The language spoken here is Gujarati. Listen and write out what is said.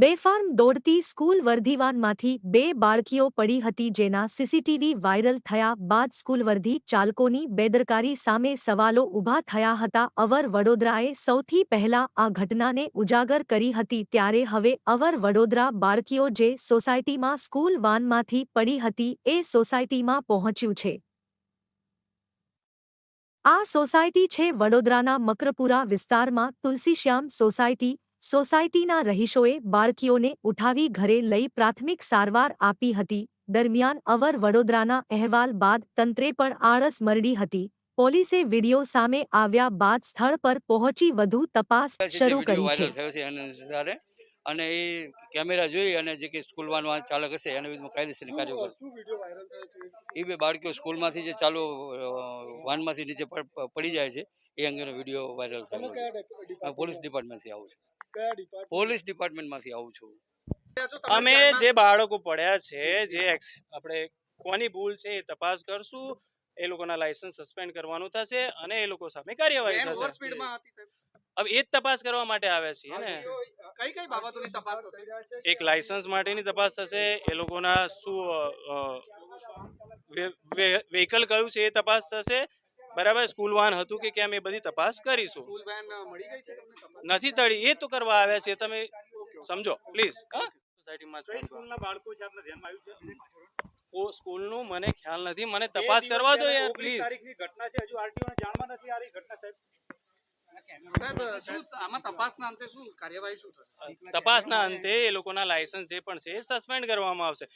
બેફાર્મ દોડતી સ્કૂલ વર્ધીવાનમાંથી બે બાળકીઓ પડી હતી જેના સીસીટીવી વાયરલ થયા બાદ સ્કૂલ વર્ધી ચાલકોની બેદરકારી સામે સવાલો ઊભા થયા હતા. અવર વડોદરાએ સૌથી પહેલા આ ઘટનાને ઉજાગર કરી હતી ત્યારે હવે અવર વડોદરા બાળકીઓ જે સોસાયટીમાં સ્કૂલ વાનમાંથી પડી હતી એ સોસાયટીમાં પહોંચ્યું છે. આ સોસાયટી છે વડોદરાના મકરપુરા વિસ્તારમાં તુલસીશ્યામ સોસાયટી સોસાયટીના રહીશોએ બાળકીઓને ઉઠાવી ઘરે લઈ પ્રાથમિક સારવાર આપી હતી. દરમિયાન અવર વડોદરાના અહેવાલ બાદ તંત્રે પણ આળસ મરડી હતી. પોલીસે વીડિયો સામે આવ્યા બાદ સ્થળ પર પહોંચી વધુ તપાસ શરૂ કરી છે. અને એ કેમેરા જોઈ અને જે કે સ્કૂલ વાહન ચાલક હશે એના વિરુદ્ધમાં કાયદેસરની વાયરલ થયો એ બે બાળકીઓ સ્કૂલમાંથી જે ચાલુ વાનમાંથી નીચે પડી જાય છે એ અંગેનો વીડિયો વાયરલ થયો પોલીસ ડિપાર્ટમેન્ટથી આવું છું. પોલીસ ડિપાર્ટમેન્ટમાંથી આવું છું. અમે જે બાળકો પડ્યા છે જે આપણે કોની ભૂલ છે એ તપાસ કરશું. એ લોકોના લાયસન્સ સસ્પેન્ડ કરવાનું થશે અને એ લોકો સામે કાર્યવાહી થશે. હવે એ જ તપાસ કરવા માટે આવ્યા છીએ ને? કઈ કઈ બાબતોની તપાસ થશે? એક લાયસન્સ માટેની તપાસ થશે એ લોકોના શું વ્હીકલ કયું છે એ તપાસ થશે બરાબર? સ્કૂલ વાન હતું કે કેમ એ બધી તપાસ કરીશું. સ્કૂલ વેન મળી ગઈ છે તમને તપાસ? નથી તળી એ તો કરવા આવ્યા છે તમે સમજો પ્લીઝ. સોસાયટીમાં સ્કૂલના બાળકો છે? આપના ધ્યાનમાં આવ્યું છે? ઓ સ્કૂલનું મને ખ્યાલ નથી મને તપાસ કરવા દો યાર પ્લીઝ. ઘટના છે હજુ આરટીઓ જાણમાં નથી આ ઘટના સાહેબ. સાહેબ શું આમાં તપાસના અંતે શું કાર્યવાહી શું થશે? તપાસના અંતે એ લોકોના લાયસન્સ જે પણ છે એ સસ્પેન્ડ કરવામાં આવશે.